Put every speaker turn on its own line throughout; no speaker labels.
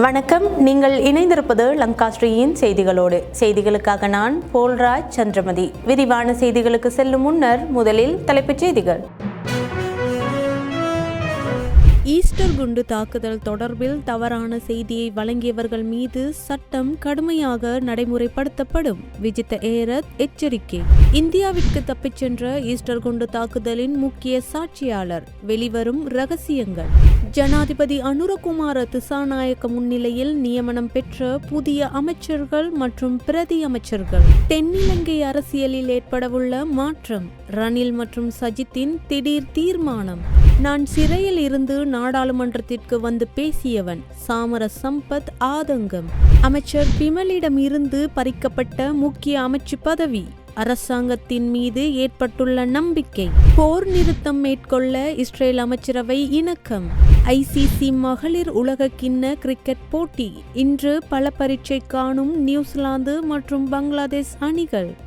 வணக்கம். நீங்கள் இணைந்திருப்பது லங்காஸ்ரீயின் செய்திகளோடு. செய்திகளுக்காக நான் போல்ராஜ் சந்திரமதி. விரிவான செய்திகளுக்கு செல்லும் முன்னர் முதலில் தலைப்புச் செய்திகள். ஈஸ்டர் குண்டு தாக்குதல் தொடர்பில் தவறான செய்தியை வழங்கியவர்கள் மீது சட்டம் கடுமையாக நடைமுறைப்படுத்தப்படும். விஜித்த ஏரத் எச்சரிக்கை. இந்தியாவிற்கு தப்பிச் சென்ற ஈஸ்டர் குண்டு தாக்குதலின் முக்கிய சாட்சியாளர். வெளிவரும் ரகசியங்கள். ஜனாதிபதி அனுரகுமார திசாநாயக்க முன்னிலையில் நியமனம் பெற்ற புதிய அமைச்சர்கள் மற்றும் பிரதி அமைச்சர்கள். தென்னிலங்கை அரசியலில் ஏற்படவுள்ள மாற்றம். ரணில் மற்றும் சஜித்தின் திடீர் தீர்மானம். நான் சிறையில் இருந்து நாடாளுமன்றத்திற்கு வந்து பேசியவன் சாமர சம்பத் ஆதங்கம். அமைச்சர் பிமலிடம் இருந்து பறிக்கப்பட்ட முக்கிய அமைச்சு பதவி. அரசாங்கத்தின் மீது ஏற்பட்டுள்ள நம்பிக்கை. போர் நிறுத்தம் மேற்கொள்ள இஸ்ரேல் அமைச்சரவை இணக்கம். ஐசிசி மகளிர் உலகக்கிண்ண கிரிக்கெட் போட்டி. இன்று பல பரீட்சை காணும் நியூசிலாந்து மற்றும் பங்களாதேஷ் அணிகள்.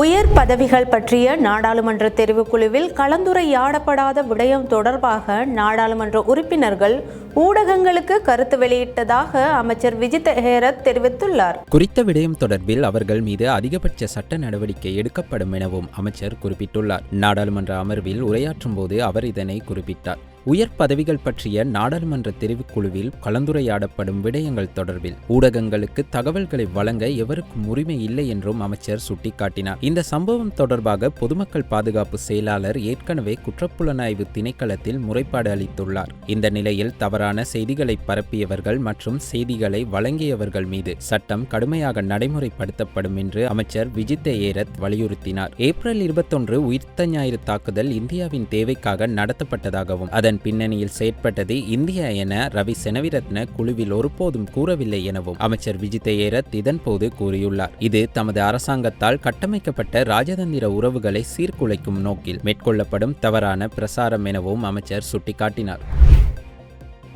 உயர் பதவிகள் பற்றிய நாடாளுமன்ற தெரிவுக்குழுவில் கலந்துரையாடப்படாத விடயம் தொடர்பாக நாடாளுமன்ற உறுப்பினர்கள் ஊடகங்களுக்கு கருத்து வெளியிட்டதாக அமைச்சர் விஜித் ஹேரத் தெரிவித்துள்ளார்.
குறித்த விடயம் தொடர்பில் அவர்கள் மீது அதிகபட்ச சட்ட நடவடிக்கை எடுக்கப்படும் எனவும் அமைச்சர் குறிப்பிட்டுள்ளார். நாடாளுமன்ற அமர்வில் உரையாற்றும் போது அவர் இதனை குறிப்பிட்டார். உயர் பதவிகள் பற்றிய நாடாளுமன்ற தெரிவுக்குழுவில் கலந்துரையாடப்படும் விடயங்கள் தொடர்பில் ஊடகங்களுக்கு தகவல்களை வழங்க எவருக்கும் உரிமை இல்லை என்றும் அமைச்சர் சுட்டிக்காட்டினார். இந்த சம்பவம் தொடர்பாக பொதுமக்கள் பாதுகாப்பு செயலாளர் ஏற்கனவே குற்றப்புலனாய்வு திணைக்களத்தில் முறைப்பாடு அளித்துள்ளார். இந்த நிலையில் தவறான செய்திகளை பரப்பியவர்கள் மற்றும் செய்திகளை வழங்கியவர்கள் மீது சட்டம் கடுமையாக நடைமுறைப்படுத்தப்படும் என்று அமைச்சர் விஜித்த ஏரத் வலியுறுத்தினார். ஏப்ரல் இருபத்தொன்று உயிர்த்த ஞாயிறு தாக்குதல் இந்தியாவின் தேவைக்காக நடத்தப்பட்டதாகவும் அதன் பின்னணியில் செயற்பட்டது இந்தியா என ரவி செனவிரத்ன குழுவில் ஒருபோதும் கூறவில்லை எனவும் அமைச்சர் விஜித் ஏரத் இதன்போது கூறியுள்ளார். இது தமது அரசாங்கத்தால் கட்டமைக்கப்பட்ட ராஜதந்திர உறவுகளை சீர்குலைக்கும் நோக்கில் மேற்கொள்ளப்படும் தவறான பிரசாரம் எனவும் அமைச்சர் சுட்டிக்காட்டினார்.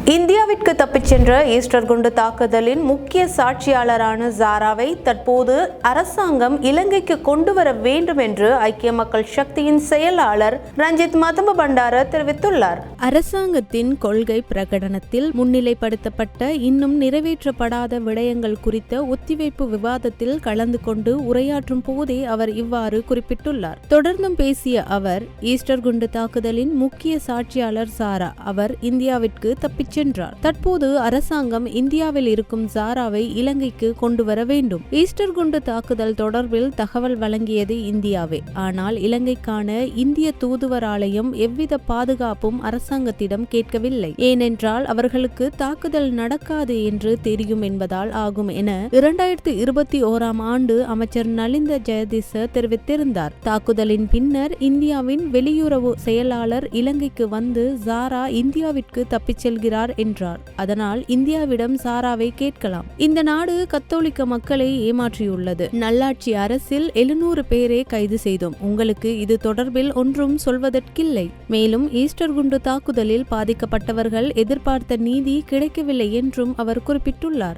இந்தியாவிற்கு தப்பிச் சென்ற ஈஸ்டர் குண்டு தாக்குதலின் முக்கிய சாட்சியாளரான ஜாராவை தற்போது அரசாங்கம் இலங்கைக்கு கொண்டு வர வேண்டும் என்று ஐக்கிய மக்கள் சக்தியின் செயலாளர் ரஞ்சித் மதம்ப பண்டார தெரிவித்துள்ளார். அரசாங்கத்தின் கொள்கை பிரகடனத்தில் முன்னிலைப்படுத்தப்பட்ட இன்னும் நிறைவேற்றப்படாத விடயங்கள் குறித்த ஒத்திவைப்பு விவாதத்தில் கலந்து கொண்டு உரையாற்றும் போதே அவர் இவ்வாறு குறிப்பிட்டுள்ளார். தொடர்ந்தும் பேசிய அவர் ஈஸ்டர் குண்டு தாக்குதலின் முக்கிய சாட்சியாளர் சாரா அவர் இந்தியாவிற்கு தப்பிச் சென்றார். தற்போது அரசாங்கம் இந்தியாவில் இருக்கும் ஜாராவை இலங்கைக்கு கொண்டு வர வேண்டும். ஈஸ்டர் குண்டு தாக்குதல் தொடர்பில் தகவல் வழங்கியது இந்தியாவே. ஆனால் இலங்கைக்கான இந்திய தூதுவர் ஆலயம் எவ்வித பாதுகாப்பும் அரசாங்கத்திடம் கேட்கவில்லை. ஏனென்றால் அவர்களுக்கு தாக்குதல் நடக்காது என்று தெரியும் என்பதால் ஆகும் என இரண்டாயிரத்தி இருபத்தி ஓராம் ஆண்டு அமைச்சர் நலிந்த ஜெயதிச தெரிவித்திருந்தார். தாக்குதலின் பின்னர் இந்தியாவின் வெளியுறவு செயலாளர் இலங்கைக்கு வந்து ஜாரா இந்தியாவிற்கு தப்பிச் செல்கிறார் என்றார். அதனால் இந்தியாவிடம் சாராவை கேட்கலாம். இந்த நாடு கத்தோலிக்க மக்களை ஏமாற்றியுள்ளது. நல்லாட்சி அரசில் எழுநூறு பேரை கைது செய்தோம். உங்களுக்கு இது தொடர்பில் ஒன்றும் சொல்வதற்கில்லை. மேலும் ஈஸ்டர் குண்டு தாக்குதலில் பாதிக்கப்பட்டவர்கள் எதிர்பார்த்த நீதி கிடைக்கவில்லை என்றும் அவர் குறிப்பிட்டுள்ளார்.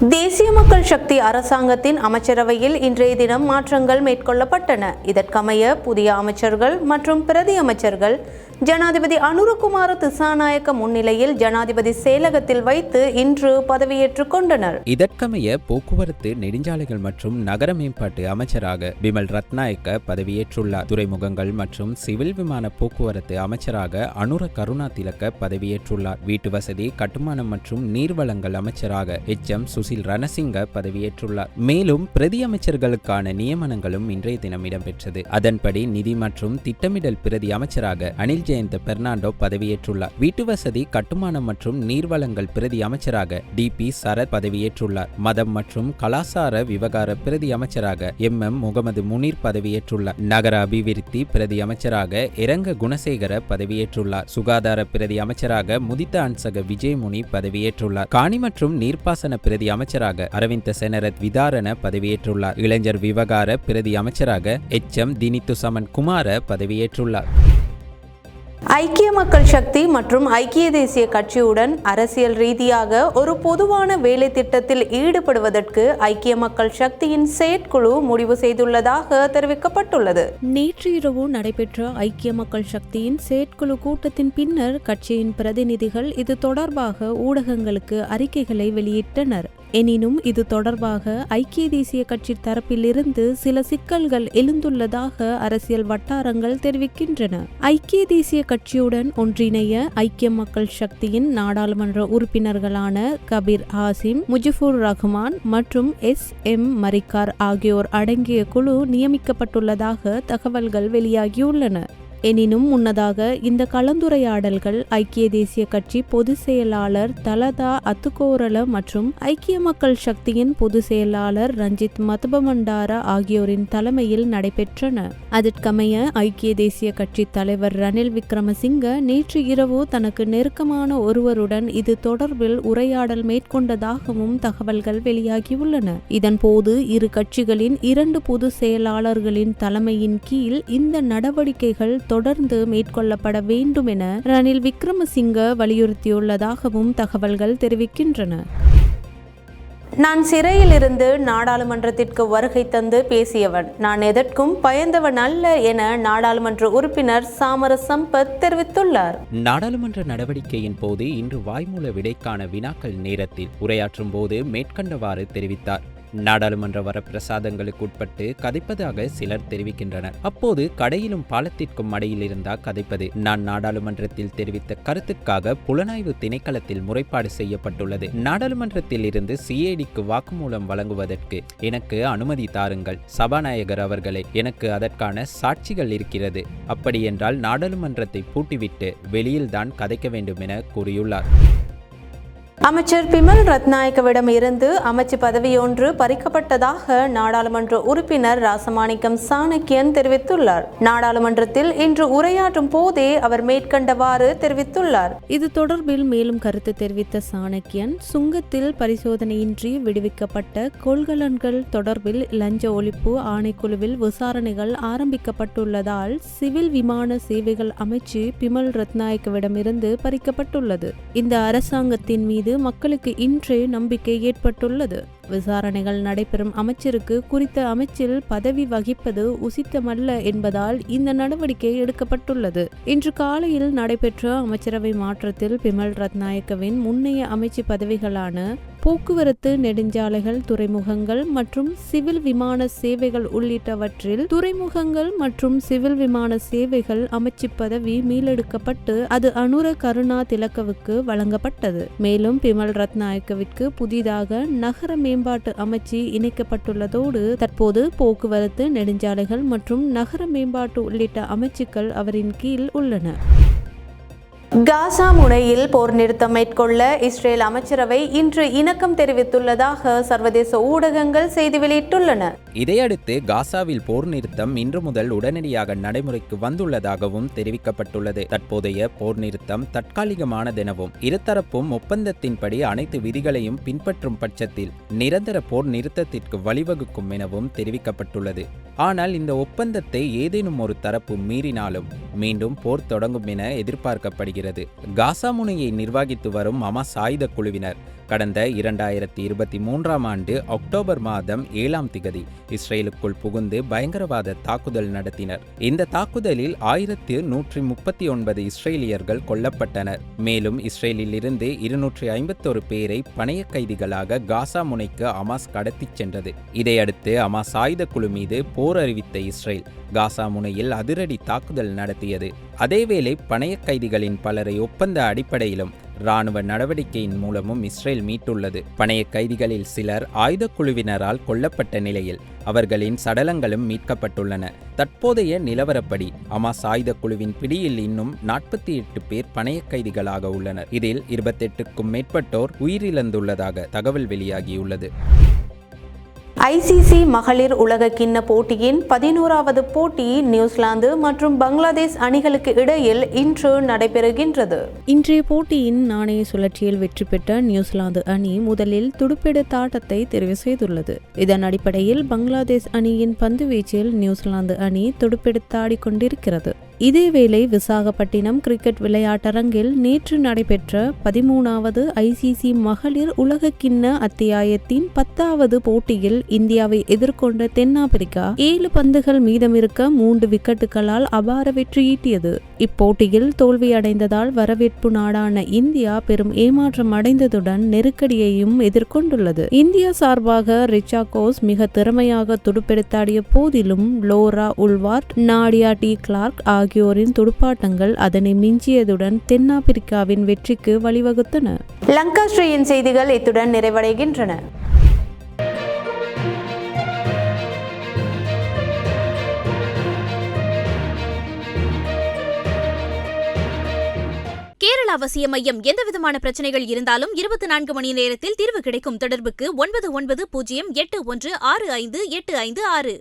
தேசிய மக்கள் சக்தி அரசாங்கத்தின் அமைச்சரவையில் இன்றைய தினம் மாற்றங்கள் மேற்கொள்ளப்பட்டன. இதற்கமைய புதிய அமைச்சர்கள் மற்றும் பிரதி அமைச்சர்கள் ஜனாதிபதி அனுரகுமார திசாநாயக்க முன்னிலையில் ஜனாதிபதி செயலகத்தில் வைத்து இன்று பதவியேற்றுக் கொண்டனர்.
இதற்கமைய போக்குவரத்து நெடுஞ்சாலைகள் மற்றும் நகர மேம்பாட்டு அமைச்சராக பிமல் ரத்நாயக்க பதவியேற்றுள்ளார். துறைமுகங்கள் மற்றும் சிவில் விமான போக்குவரத்து அமைச்சராக அனுர கருணா திலக்க பதவியேற்றுள்ளார். வீட்டு வசதி கட்டுமானம் மற்றும் நீர்வளங்கள் அமைச்சராக எச் எம் சுசில் ரணசிங்க பதவியேற்றுள்ளார். மேலும் பிரதி அமைச்சர்களுக்கான நியமனங்களும் இன்றைய தினம் இடம்பெற்றது. அதன்படி நிதி மற்றும் திட்டமிடல் பிரதி அமைச்சராக அனில் ஜெயந்த பெர்னாண்டோ பதவியேற்றுள்ளார். வீட்டு வசதி கட்டுமானம் மற்றும் நீர்வளங்கள் பிரதி அமைச்சராக டி பி சரத் பதவியேற்றுள்ளார். மதம் மற்றும் கலாசார விவகார பிரதி அமைச்சராக எம் எம் முகமது முனீர் பதவியேற்றுள்ளார். நகர அபிவிருத்தி பிரதி அமைச்சராக இரங்க குணசேகர பதவியேற்றுள்ளார். சுகாதார பிரதி அமைச்சராக முதித்த அன்சக விஜயமுனி பதவியேற்றுள்ளார். காணி மற்றும் நீர்ப்பாசன பிரதி அமைச்சராக அரவிந்த செனரத் விதாரண பதவியேற்றுள்ளார். இளைஞர் விவகார பிரதி அமைச்சராக எச். எம். தினித்து சமன் குமார பதவியேற்றுள்ளார்.
ஐக்கிய மக்கள் சக்தி மற்றும் ஐக்கிய தேசிய கட்சியுடன் அரசியல் ரீதியாக ஒரு பொதுவான வேலை திட்டத்தில் ஈடுபடுவதற்கு ஐக்கிய மக்கள் சக்தியின் செயற்குழு முடிவு செய்துள்ளதாக தெரிவிக்கப்பட்டுள்ளது. நேற்று இரவு நடைபெற்ற ஐக்கிய மக்கள் சக்தியின் செயற்குழு கூட்டத்தின் பின்னர் கட்சியின் பிரதிநிதிகள் இது தொடர்பாக ஊடகங்களுக்கு அறிக்கைகளை வெளியிட்டனர். எனினும் இது தொடர்பாக ஐக்கிய தேசிய கட்சி தரப்பிலிருந்து சில சிக்கல்கள் எழுந்துள்ளதாக அரசியல் வட்டாரங்கள் தெரிவிக்கின்றன. ஐக்கிய தேசிய கட்சியுடன் ஒன்றிணைய ஐக்கிய மக்கள் சக்தியின் நாடாளுமன்ற உறுப்பினர்களான கபீர் ஹாசிம் முஜிபுர் ரஹ்மான் மற்றும் எஸ். எம். மரிக்கார் ஆகியோர் அடங்கிய குழு நியமிக்கப்பட்டுள்ளதாக தகவல்கள் வெளியாகியுள்ளன. எனினும் முன்னதாக இந்த கலந்துரையாடல்கள் ஐக்கிய தேசிய கட்சி பொதுச் செயலாளர் தலதா அத்துக்கோரல மற்றும் ஐக்கிய மக்கள் சக்தியின் பொதுச் செயலாளர் ரஞ்சித் மதபமண்டாரா ஆகியோரின் தலைமையில் நடைபெற்றன. அதற்கமைய ஐக்கிய தேசிய கட்சி தலைவர் ரணில் விக்ரமசிங்க நேற்று இரவு தனக்கு நெருக்கமான ஒருவருடன் இது தொடர்பில் உரையாடல் மேற்கொண்டதாகவும் தகவல்கள் வெளியாகியுள்ளன. இதன்போது இரு கட்சிகளின் இரண்டு பொதுச் செயலாளர்களின் தலைமையின் கீழ் இந்த நடவடிக்கைகள் தொடர்ந்து மேற்கொள்ளப்பட வேண்டும் என ரணில் விக்ரமசிங்க வலியுறுத்தியுள்ளதாகவும் தகவல்கள் தெரிவிக்கின்றன. நான் சிறையிலிருந்து நாடாளுமன்றத்திற்கு வருகை தந்து பேசியவன். நான் எதற்கும் பயந்தவன் அல்ல என நாடாளுமன்ற உறுப்பினர் சாமர சம்பத் தெரிவித்துள்ளார்.
நாடாளுமன்ற நடவடிக்கையின் போது இன்று வாய்மூல விடைக்கான வினாக்கள் நேரத்தில் உரையாற்றும் போது மேற்கண்டவாறு தெரிவித்தார். நாடாளுமன்ற வரப்பிரசாதங்களுக்கு உட்பட்டு கதைப்பதாக சிலர் தெரிவிக்கின்றனர். அப்போது கடையிலும் பாலத்திற்கும் மடையில் இருந்தா கதைப்பது. நான் நாடாளுமன்றத்தில் தெரிவித்த கருத்துக்காக புலனாய்வு திணைக்களத்தில் முறைப்பாடு செய்யப்பட்டுள்ளது. நாடாளுமன்றத்தில் இருந்து சிஐடிக்கு வாக்குமூலம் வழங்குவதற்கு எனக்கு அனுமதி தாருங்கள். சபாநாயகர் அவர்களே எனக்கு அதற்கான சாட்சிகள் இருக்கிறது. அப்படியென்றால் நாடாளுமன்றத்தை பூட்டிவிட்டு வெளியில்தான் கதைக்க வேண்டும் என கூறியுள்ளார்.
அமைச்சர் பிமல் ரத்நாயக்கவிடம் இருந்து அமைச்சு பதவியொன்று பறிக்கப்பட்டதாக நாடாளுமன்ற உறுப்பினர் ராசமாணிக்கம் சாணக்கியன் தெரிவித்துள்ளார். நாடாளுமன்றத்தில் இன்று உரையாற்றும் போதே அவர் மேற்கண்டவாறு தெரிவித்துள்ளார். இது தொடர்பில் மேலும் கருத்து தெரிவித்த சாணக்கியன் சுங்கத்தில் பரிசோதனையின்றி விடுவிக்கப்பட்ட கொள்கலன்கள் தொடர்பில் லஞ்ச ஒழிப்பு ஆணைக்குழுவில் விசாரணைகள் ஆரம்பிக்கப்பட்டுள்ளதால் சிவில் விமான சேவைகள் அமைச்சு பிமல் ரத்நாயக்கவிடமிருந்து பறிக்கப்பட்டுள்ளது. இந்த அரசாங்கத்தின் மீது மக்களுக்கு இன்றே நம்பிக்கை ஏற்பட்டுள்ளது. விசாரணைகள் நடைபெறும் அமைச்சருக்கு குறித்த அமைச்சில் பதவி வகிப்பது உசித்தமல்ல என்பதால் இந்த நடவடிக்கை எடுக்கப்பட்டுள்ளது. இன்று காலையில் நடைபெற்ற அமைச்சரவை மாற்றத்தில் பிமல் ரத்நாயக்கவின் முன்னைய அமைச்சு பதவிகளான போக்குவரத்து நெடுஞ்சாலைகள் துறைமுகங்கள் மற்றும் சிவில் விமான சேவைகள் உள்ளிட்டவற்றில் துறைமுகங்கள் மற்றும் சிவில் விமான சேவைகள் அமைச்சு பதவி மீளெடுக்கப்பட்டு அது அனுர கருணா திலக்கவுக்கு வழங்கப்பட்டது. மேலும் பிமல் ரத்நாயக்கவிற்கு புதிதாக நகர மேம்பாட்டு அமைச்சு இணைக்கப்பட்டுள்ளதோடு தற்போது போக்குவரத்து நெடுஞ்சாலைகள் மற்றும் நகர மேம்பாட்டு உள்ளிட்ட அமைச்சுக்கள் அவரின் கீழ் உள்ளன. காசா முனையில் போர் நிறுத்தம் மேற்கொள்ள இஸ்ரேல் அமைச்சரவை இன்று இணக்கம் தெரிவித்துள்ளதாக சர்வதேச ஊடகங்கள் செய்தி வெளியிட்டுள்ளன.
இதையடுத்து காசாவில் போர் நிறுத்தம் இன்று முதல் உடனடியாக நடைமுறைக்கு வந்துள்ளதாகவும் தெரிவிக்கப்பட்டுள்ளது. தற்போதைய போர் நிறுத்தம் தற்காலிகமானதெனவும் இருதரப்பும் ஒப்பந்தத்தின்படி அனைத்து விதிகளையும் பின்பற்றும் பட்சத்தில் நிரந்தர போர் நிறுத்தத்திற்கு வழிவகுக்கும் எனவும் தெரிவிக்கப்பட்டுள்ளது. ஆனால் இந்த ஒப்பந்தத்தை ஏதேனும் ஒரு தரப்பு மீறினாலும் மீண்டும் போர் தொடங்கும் என எதிர்பார்க்கப்படுகிறது. காசா முனையை நிர்வகித்து வரும் அமாஸ் ஆயுத குழுவினர் கடந்த இரண்டாயிரத்தி இருபத்தி மூன்றாம் ஆண்டு அக்டோபர் மாதம் ஏழாம் திகதி இஸ்ரேலுக்குள் புகுந்து பயங்கரவாத தாக்குதல் நடத்தினர். இந்த தாக்குதலில் ஆயிரத்து நூற்றி முப்பத்தி ஒன்பது இஸ்ரேலியர்கள் கொல்லப்பட்டனர். மேலும் இஸ்ரேலில் இருந்து இருநூற்றி ஐம்பத்தொரு பேரை பணைய கைதிகளாக காசா முனைக்கு அமாஸ் கடத்திச் சென்றது. இதையடுத்து அமாஸ் ஆயுத குழு மீது போர் அறிவித்த இஸ்ரேல் காசா முனையில் அதிரடி தாக்குதல் நடத்தியது. அதேவேளை பணைய கைதிகளின் பலரை ஒப்பந்த அடிப்படையிலும் இராணுவ நடவடிக்கையின் மூலமும் இஸ்ரேல் மீட்டுள்ளது. பணைய கைதிகளில் சிலர் ஆயுத குழுவினரால் கொல்லப்பட்ட நிலையில் அவர்களின் சடலங்களும் மீட்கப்பட்டுள்ளன. தற்போதைய நிலவரப்படி அமாஸ் ஆயுத குழுவின் பிடியில் இன்னும் நாற்பத்தி எட்டு பேர் பணைய கைதிகளாக உள்ளனர். இதில் இருபத்தெட்டுக்கும் மேற்பட்டோர் உயிரிழந்துள்ளதாக தகவல் வெளியாகியுள்ளது.
ஐசிசி மகளிர் உலக கிண்ண போட்டியின் பதினோராவது போட்டி நியூசிலாந்து மற்றும் பங்களாதேஷ் அணிகளுக்கு இடையில் இன்று நடைபெறுகின்றது. இன்றைய போட்டியின் நாணய சுழற்சியில் வெற்றி பெற்ற நியூசிலாந்து அணி முதலில் துடுப்பெடுத்த ஆட்டத்தை தெரிவு செய்துள்ளது. இதன் அடிப்படையில் பங்களாதேஷ் அணியின் பந்து வீச்சில் நியூசிலாந்து அணி துடுப்பெடுத்தாடிக் கொண்டிருக்கிறது இதேவேளை விசாகப்பட்டினம் கிரிக்கெட் விளையாட்டரங்கில் நேற்று நடைபெற்ற பதிமூணாவது ஐசிசி மகளிர் உலகக்கிண்ண அத்தியாயத்தின் பத்தாவது போட்டியில் இந்தியாவை எதிர்கொண்ட தென்னாப்பிரிக்கா ஏழு பந்துகள் மீதமிருக்க மூன்று விக்கெட்டுகளால் அபார வெற்றியீட்டியது இப்போட்டியில் தோல்வியடைந்ததால் வரவேற்பு நாடான இந்தியா பெரும் ஏமாற்றம் அடைந்ததுடன் நெருக்கடியையும் எதிர்கொண்டுள்ளது. இந்தியா சார்பாக ரிச்சா கோஸ் மிக திறமையாக துடுப்பெடுத்தாடிய போதிலும் Laura Wolvaardt Nadia de Klerk ஆகிய ஆகியோரின் துடுப்பாட்டங்கள் அதனை மிஞ்சியதுடன் தென்னாப்பிரிக்காவின் வெற்றிக்கு வழிவகுத்தன. லங்காஸ்ரீயின் செய்திகள் இத்துடன் நிறைவடைகின்றன.
கேரள அவசிய மையம் எந்தவிதமான பிரச்சனைகள் இருந்தாலும் இருபத்தி நான்கு மணி நேரத்தில் தீர்வு கிடைக்கும் தொடர்புக்கு ஒன்பது ஒன்பது பூஜ்ஜியம் எட்டு ஒன்று ஆறு ஐந்து எட்டு ஐந்து ஆறு.